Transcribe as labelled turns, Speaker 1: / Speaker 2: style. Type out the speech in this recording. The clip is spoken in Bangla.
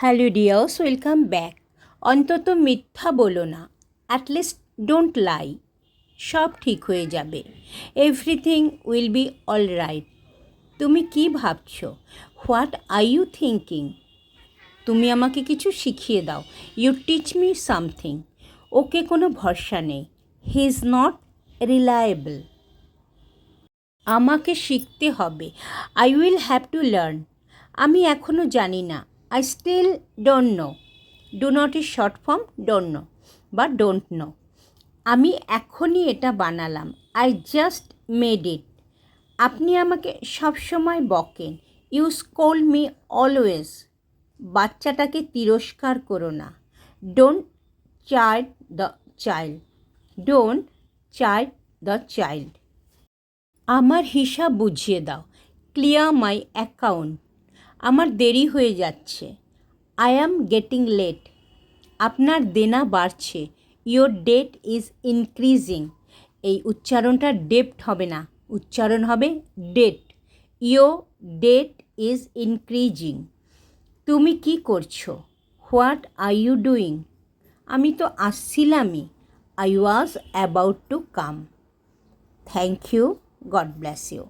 Speaker 1: Hello dears, welcome back. অন্তত মিথ্যা বলো না অ্যাটলিস্ট ডোন্ট লাই সব ঠিক হয়ে যাবে। Everything will be all right তুমি কি ভাবছ? হোয়াট আর ইউ থিঙ্কিং তুমি আমাকে কিছু শিখিয়ে দাও। You teach me something okay কোনো ভরসা নেই। হি ইজ নট রিলায়েবল আমাকে শিখতে হবে। I will have to learn আমি এখনও জানি না। I still don't know do not is short form don't know বা ডোন্ট নো আমি এখনই এটা বানালাম। আই জাস্ট মেড ইট আপনি আমাকে সবসময় বকেন। ইউ স্কোল মি অলওয়েজ বাচ্চাটাকে তিরস্কার করো না। Don't child the child don't child the child আমার হিসাব বুঝিয়ে দাও। ক্লিয়ার মাই অ্যাকাউন্ট আমার দেরি হয়ে যাচ্ছে। আই অ্যাম গেটিং লেট আপনার দেনা বাড়ছে। ইয়োর ডেট ইজ ইনক্রিজিং এই উচ্চারণটা ডেপ্ট হবে না। উচ্চারণ হবে date yo date is increasing তুমি কি করছ? হোয়াট আর ইউ ডুইং আমি তো আসছিলামই। I was about to come thank you God bless you